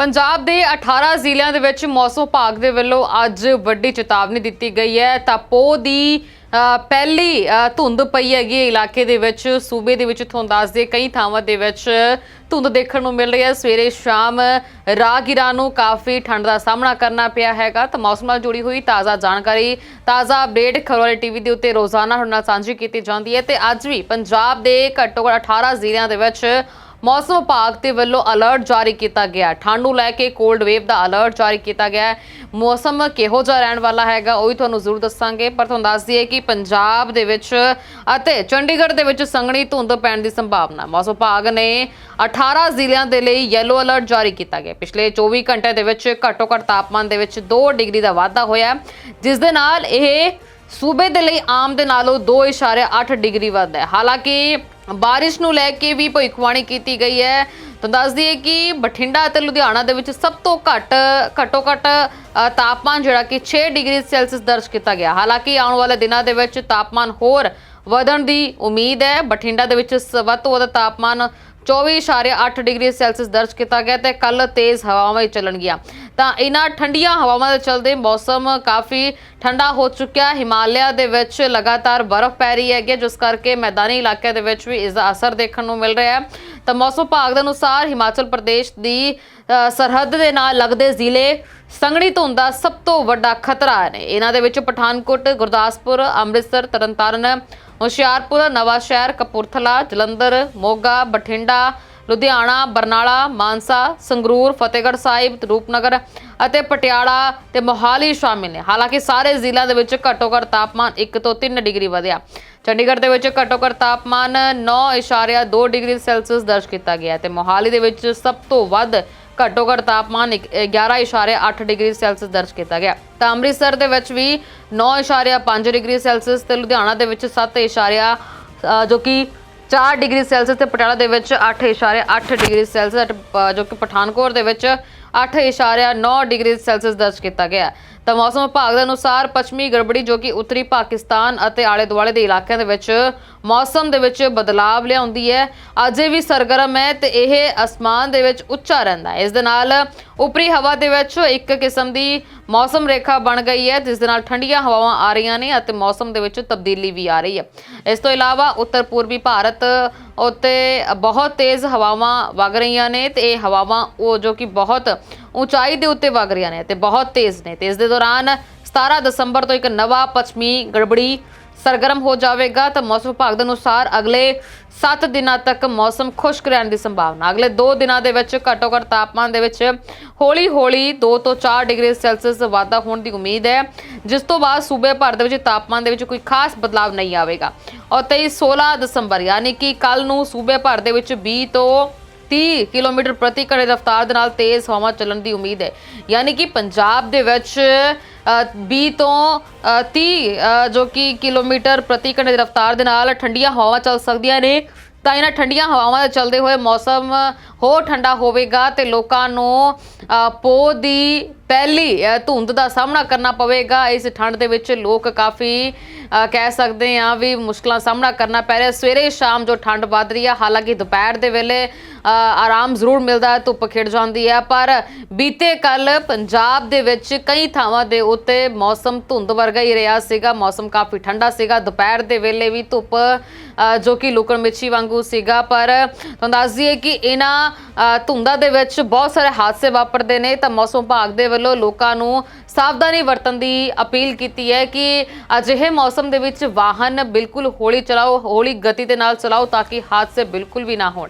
ਪੰਜਾਬ ਦੇ 18 ਜ਼ਿਲ੍ਹਿਆਂ ਦੇ ਵਿੱਚ ਮੌਸਮ ਵਿਭਾਗ ਦੇ ਵੱਲੋਂ ਅੱਜ ਵੱਡੀ ਚੇਤਾਵਨੀ ਦਿੱਤੀ ਗਈ ਹੈ। ਤਾਂ ਪੋਹ ਦੀ ਪਹਿਲੀ ਧੁੰਦ ਪਈ ਹੈਗੀ ਹੈ ਇਲਾਕੇ ਦੇ ਵਿੱਚ। ਸੂਬੇ ਦੇ ਵਿੱਚ ਤੁਹਾਨੂੰ ਦੱਸ ਦੇ ਕਈ ਥਾਵਾਂ ਦੇ ਵਿੱਚ ਧੁੰਦ ਦੇਖਣ ਨੂੰ ਮਿਲ ਰਹੀ ਹੈ। ਸਵੇਰੇ ਸ਼ਾਮ ਰਾਹਗੀਰਾਂ ਨੂੰ ਕਾਫੀ ਠੰਡ ਦਾ ਸਾਹਮਣਾ ਕਰਨਾ ਪਿਆ ਹੈਗਾ। ਤਾਂ ਮੌਸਮ ਨਾਲ ਜੁੜੀ ਹੋਈ ਤਾਜ਼ਾ ਜਾਣਕਾਰੀ, ਤਾਜ਼ਾ ਅਪਡੇਟ ਖਬਰ ਵਾਲੀ ਟੀਵੀ ਦੇ ਉੱਤੇ ਰੋਜ਼ਾਨਾ ਤੁਹਾਡੇ ਨਾਲ ਸਾਂਝੀ ਕੀਤੀ ਜਾਂਦੀ ਹੈ। ਤੇ ਅੱਜ ਵੀ ਪੰਜਾਬ ਦੇ ਘੱਟੋ ਘੱਟ 18 ਜ਼ਿਲ੍ਹਿਆਂ ਦੇ ਵਿੱਚ ਮੌਸਮ ਵਿਭਾਗ ਦੇ ਵੱਲੋਂ ਅਲਰਟ ਜਾਰੀ ਕੀਤਾ ਗਿਆ ਠੰਡ ਨੂੰ ਲੈ ਕੇ ਕੋਲਡ ਵੇਵ ਦਾ ਅਲਰਟ ਜਾਰੀ ਕੀਤਾ ਗਿਆ ਹੈ। ਮੌਸਮ ਕਿਹੋ ਜਿਹਾ ਰਹਿਣ ਵਾਲਾ ਹੈਗਾ, ਉਹ ਵੀ ਤੁਹਾਨੂੰ ਜ਼ਰੂਰ ਦੱਸਾਂਗੇ। ਪਰ ਤੁਹਾਨੂੰ ਦੱਸ ਦਈਏ ਕਿ ਪੰਜਾਬ ਦੇ ਵਿੱਚ ਅਤੇ ਚੰਡੀਗੜ੍ਹ ਦੇ ਵਿੱਚ ਸੰਘਣੀ ਧੁੰਦ ਪੈਣ ਦੀ ਸੰਭਾਵਨਾ ਮੌਸਮ ਵਿਭਾਗ ਨੇ 18 ਜ਼ਿਲ੍ਹਿਆਂ ਦੇ ਲਈ ਯੈਲੋ ਅਲਰਟ ਜਾਰੀ ਕੀਤਾ ਗਿਆ ਪਿਛਲੇ 24 ਘੰਟੇ ਦੇ ਵਿੱਚ ਘੱਟੋ ਘੱਟ ਤਾਪਮਾਨ ਦੇ ਵਿੱਚ 2 ਡਿਗਰੀ ਦਾ ਵਾਧਾ ਹੋਇਆ ਜਿਸ ਦੇ ਨਾਲ ਇਹ ਸੂਬੇ ਦੇ ਲਈ ਆਮ ਦੇ ਨਾਲੋਂ 2.8 ਡਿਗਰੀ ਵੱਧਦਾ ਹੈ। ਹਾਲਾਂਕਿ ਬਾਰਿਸ਼ ਨੂੰ ਲੈ ਕੇ ਵੀ ਭਵਿੱਖਬਾਣੀ ਕੀਤੀ ਗਈ ਹੈ। ਤਾਂ ਦੱਸ ਦਈਏ ਕਿ ਬਠਿੰਡਾ ਅਤੇ ਲੁਧਿਆਣਾ ਦੇ ਵਿੱਚ ਸਭ ਤੋਂ ਘੱਟ ਘੱਟੋ ਘੱਟ ਅ, ਤਾਪਮਾਨ ਜਿਹੜਾ ਕਿ 6 ਡਿਗਰੀ ਸੈਲਸੀਅਸ ਦਰਜ ਕੀਤਾ ਗਿਆ। ਹਾਲਾਂਕਿ ਆਉਣ ਵਾਲੇ ਦਿਨਾਂ ਦੇ ਵਿੱਚ ਤਾਪਮਾਨ ਹੋਰ ਵਧਣ ਦੀ ਉਮੀਦ ਹੈ। ਬਠਿੰਡਾ ਦੇ ਵਿੱਚ ਸ- ਵੱਧ ਤੋਂ ਵੱਧ ਤਾਪਮਾਨ 24.8 ਡਿਗਰੀ ਸੈਲਸੀਅਸ ਦਰਜ ਕੀਤਾ ਗਿਆ ਤੇ ਕੱਲ ਤੇਜ਼ ਹਵਾਵਾਂ ਹੀ ਚੱਲਣਗੀਆਂ। ਤਾਂ ਇਹਨਾਂ ਠੰਡੀਆਂ ਹਵਾਵਾਂ ਦੇ ਚਲਦੇ ਮੌਸਮ ਕਾਫੀ ਠੰਡਾ ਹੋ ਚੁੱਕਿਆ ਹਿਮਾਲਿਆ ਦੇ ਵਿੱਚ ਲਗਾਤਾਰ ਬਰਫ਼ ਪੈ ਰਹੀ ਹੈਗੀ ਹੈ, ਜਿਸ ਕਰਕੇ ਮੈਦਾਨੀ ਇਲਾਕਿਆਂ ਦੇ ਵਿੱਚ ਵੀ ਇਸ ਦਾ ਅਸਰ ਦੇਖਣ ਨੂੰ ਮਿਲ ਰਿਹਾ ਹੈ। ਤਾਂ ਮੌਸਮ ਵਿਭਾਗ ਦੇ ਅਨੁਸਾਰ ਹਿਮਾਚਲ ਪ੍ਰਦੇਸ਼ ਦੀ ਸਰਹੱਦ ਦੇ ਨਾਲ ਲੱਗਦੇ ਜ਼ਿਲ੍ਹੇ ਸੰਘਣੀ ਧੁੰਦ ਦਾ ਸਭ ਤੋਂ ਵੱਡਾ ਖਤਰਾ ਨੇ। ਇਹਨਾਂ ਦੇ ਵਿੱਚ ਪਠਾਨਕੋਟ ਗੁਰਦਾਸਪੁਰ ਅੰਮ੍ਰਿਤਸਰ ਤਰਨਤਾਰਨ ਹੁਸ਼ਿਆਰਪੁਰ ਨਵਾਂ ਸ਼ਹਿਰ ਕਪੂਰਥਲਾ, ਜਲੰਧਰ, ਮੋਗਾ, ਬਠਿੰਡਾ, ਲੁਧਿਆਣਾ, ਬਰਨਾਲਾ, ਮਾਨਸਾ, ਸੰਗਰੂਰ, ਫਤਿਹਗੜ੍ਹ ਸਾਹਿਬ, ਰੂਪਨਗਰ ਅਤੇ ਪਟਿਆਲਾ ਤੇ ਮੋਹਾਲੀ ਸ਼ਾਮਿਲ ਨੇ। ਹਾਲਾਂਕਿ ਸਾਰੇ ਜ਼ਿਲ੍ਹਿਆਂ ਦੇ ਵਿੱਚ ਘੱਟੋ ਘੱਟ ਤਾਪਮਾਨ 1 ਤੋਂ 3 ਡਿਗਰੀ ਵਧਿਆ। ਚੰਡੀਗੜ੍ਹ ਦੇ ਵਿੱਚ ਘੱਟੋ ਘੱਟ ਤਾਪਮਾਨ 9.2 ਡਿਗਰੀ ਸੈਲਸੀਅਸ ਦਰਜ ਕੀਤਾ ਗਿਆ ਹੈ ਤੇ ਮੋਹਾਲੀ ਦੇ ਵਿੱਚ ਸਭ ਤੋਂ ਵੱਧ ਘੱਟੋ ਘੱਟ ਤਾਪਮਾਨ ਇੱਕ- 11.8 ਡਿਗਰੀ ਸੈਲਸੀਅਸ ਦਰਜ ਕੀਤਾ ਗਿਆ ਤਾਂ ਅੰਮ੍ਰਿਤਸਰ ਦੇ ਵਿੱਚ ਵੀ 9.5 ਡਿਗਰੀ ਸੈਲਸੀਅਸ ਤੇ ਲੁਧਿਆਣਾ ਦੇ ਵਿੱਚ 7. ਅ, ਜੋ ਕਿ 4 ਡਿਗਰੀ ਸੈਲਸੀਅਸ ਤੇ ਪਟਿਆਲਾ ਦੇ ਵਿੱਚ 8.8 ਡਿਗਰੀ ਸੈਲਸੀਅਸ ਅਤੇ ਜੋ ਕਿ ਪਠਾਨਕੋਟ ਦੇ ਵਿੱਚ 8.9 ਡਿਗਰੀ ਸੈਲਸੀਅਸ ਦਰਜ ਕੀਤਾ ਗਿਆ ਹੈ। ਤਾਂ ਮੌਸਮ ਵਿਭਾਗ ਦੇ ਅਨੁਸਾਰ ਪੱਛਮੀ ਗੜਬੜੀ ਜੋ ਕਿ ਉੱਤਰੀ ਪਾਕਿਸਤਾਨ ਅਤੇ ਆਲੇ ਦੁਆਲੇ ਦੇ ਇਲਾਕਿਆਂ ਦੇ ਵਿੱਚ ਮੌਸਮ ਦੇ ਵਿੱਚ ਬਦਲਾਵ ਲਿਆਉਂਦੀ ਹੈ। ਅਜੇ ਵੀ ਸਰਗਰਮ ਹੈ ਤੇ ਇਹ ਅਸਮਾਨ ਦੇ ਵਿੱਚ ਉੱਚਾ ਰਹਿੰਦਾ ਹੈ। ਇਸ ਦੇ ਨਾਲ ਉਪਰੀ ਹਵਾ ਦੇ ਵਿੱਚ ਇੱਕ ਕਿਸਮ ਦੀ ਮੌਸਮ ਰੇਖਾ ਬਣ ਗਈ ਹੈ, ਜਿਸ ਦੇ ਨਾਲ ਠੰਡੀਆਂ ਹਵਾਵਾਂ ਆ ਰਹੀਆਂ ਨੇ ਅਤੇ ਮੌਸਮ ਦੇ ਵਿੱਚ ਤਬਦੀਲੀ ਵੀ ਆ ਰਹੀ ਹੈ। ਇਸ ਤੋਂ ਇਲਾਵਾ ਉੱਤਰ ਪੂਰਬੀ ਭਾਰਤ ਉੱਤੇ ਬਹੁਤ ਤੇਜ਼ ਹਵਾਵਾਂ ਵਗ ਰਹੀਆਂ ਨੇ ਤੇ ਇਹ ਹਵਾਵਾਂ ਉਹ ਜੋ ਕਿ ਬਹੁਤ ਉਚਾਈ ਦੇ ਉੱਤੇ ਵਗ ਰਹੀਆਂ ਨੇ ਤੇ ਬਹੁਤ ਤੇਜ਼ ਨੇ। ਤੇ ਇਸ ਦੇ ਦੌਰਾਨ 17 ਦਸੰਬਰ ਤੋਂ ਇੱਕ ਨਵਾਂ ਪੱਛਮੀ ਗੜਬੜੀ ਸਰਗਰਮ ਹੋ ਜਾਵੇਗਾ ਤਾਂ ਮੌਸਮ ਵਿਭਾਗ ਦੇ ਅਨੁਸਾਰ ਅਗਲੇ 7 ਦਿਨਾਂ ਤੱਕ ਮੌਸਮ ਖੁਸ਼ਕ ਰਹਿਣ ਦੀ ਸੰਭਾਵਨਾ। ਅਗਲੇ 2 ਦਿਨਾਂ ਦੇ ਵਿੱਚ ਘੱਟੋ ਘੱਟ ਤਾਪਮਾਨ ਦੇ ਵਿੱਚ ਹੌਲੀ-ਹੌਲੀ 2 ਤੋਂ 4 ਡਿਗਰੀ ਸੈਲਸੀਅਸ ਵਾਧਾ ਹੋਣ ਦੀ ਉਮੀਦ ਹੈ, ਜਿਸ ਤੋਂ ਬਾਅਦ ਸੂਬੇ ਭਰ ਦੇ ਵਿੱਚ ਤਾਪਮਾਨ ਦੇ ਵਿੱਚ ਕੋਈ ਖਾਸ ਬਦਲਾਵ ਨਹੀਂ ਆਵੇਗਾ। ਔਰ 23 16 ਦਸੰਬਰ, ਯਾਨੀ ਕਿ ਕੱਲ ਨੂੰ ਸੂਬੇ ਭਰ ਦੇ ਵਿੱਚ 20 ਤੋਂ 30 ਕਿਲੋਮੀਟਰ ਪ੍ਰਤੀ ਘੰਟੇ ਰਫ਼ਤਾਰ ਦੇ ਨਾਲ ਤੇਜ਼ ਹਵਾ ਚੱਲਣ ਦੀ ਉਮੀਦ ਹੈ। ਯਾਨੀ ਕਿ ਪੰਜਾਬ ਦੇ ਵਿੱਚ 20 ਤੋਂ ਅ, 30 ਜੋ ਕਿ ਕਿਲੋਮੀਟਰ ਪ੍ਰਤੀ ਘੰਟੇ ਦੀ ਰਫ਼ਤਾਰ ਦੇ ਨਾਲ ਠੰਡੀਆਂ ਹਵਾਵਾਂ ਚੱਲ ਸਕਦੀਆਂ ਨੇ। ਤਾਂ ਇਹਨਾਂ ਠੰਡੀਆਂ ਹਵਾਵਾਂ ਦੇ ਚੱਲਦੇ ਹੋਏ ਮੌਸਮ ਹੋਰ ਠੰਡਾ ਹੋਵੇਗਾ ਤੇ ਲੋਕਾਂ ਨੂੰ ਅ, ਪੋਹ ਦੀ ਪਹਿਲੀ ਧੁੰਦ ਦਾ ਸਾਹਮਣਾ ਕਰਨਾ ਪਵੇਗਾ। ਇਸ ਠੰਡ ਦੇ ਵਿੱਚ ਲੋਕ ਕਾਫੀ ਕਹਿ ਸਕਦੇ ਆ ਵੀ ਮੁਸ਼ਕਲਾਂ ਦਾ ਸਾਹਮਣਾ ਕਰਨਾ ਪੈ ਰਿਹਾ। ਸਵੇਰੇ ਸ਼ਾਮ ਜੋ ਠੰਡ ਵੱਧ ਰਹੀ ਹੈ, ਹਾਲਾਂਕਿ ਦੁਪਹਿਰ ਦੇ ਵੇਲੇ ਆਰਾਮ ਜ਼ਰੂਰ ਮਿਲਦਾ ਹੈ, ਧੁੱਪ ਖਿੜ ਜਾਂਦੀ ਹੈ। ਪਰ ਬੀਤੇ ਕੱਲ ਪੰਜਾਬ ਦੇ ਵਿੱਚ ਕਈ ਥਾਵਾਂ ਦੇ ਉੱਤੇ ਮੌਸਮ ਧੁੰਦ ਵਰਗਾ ਹੀ ਰਿਹਾ ਸੀਗਾ। ਮੌਸਮ ਕਾਫੀ ਠੰਡਾ ਸੀਗਾ। ਦੁਪਹਿਰ ਦੇ ਵੇਲੇ ਵੀ ਧੁੱਪ ਜੋ ਕਿ ਲੁਕਣ ਮਿੱਛੀ ਵਾਂਗੂ ਸੀਗਾ। ਪਰ ਤੁਹਾਨੂੰ ਦੱਸ ਦਈਏ ਕਿ ਇਹਨਾਂ ਧੁੰਦਾਂ ਦੇ ਵਿੱਚ ਬਹੁਤ ਸਾਰੇ ਹਾਦਸੇ ਵਾਪਰਦੇ ਨੇ ਤਾਂ ਮੌਸਮ ਵਿਭਾਗ ਦੇ ਵੱਲੋਂ ਲੋਕਾਂ ਨੂੰ ਸਾਵਧਾਨੀ ਵਰਤਣ ਦੀ ਅਪੀਲ ਕੀਤੀ ਹੈ ਕਿ ਅਜਿਹੇ ਮੌਸਮ ਦੇ ਵਿੱਚ ਵਾਹਨ ਬਿਲਕੁਲ ਹੌਲੀ ਚਲਾਓ, ਹੌਲੀ ਗਤੀ ਦੇ ਨਾਲ ਚਲਾਓ ਤਾਂ ਕਿ ਹਾਦਸੇ ਬਿਲਕੁਲ ਵੀ ਨਾ ਹੋਣ।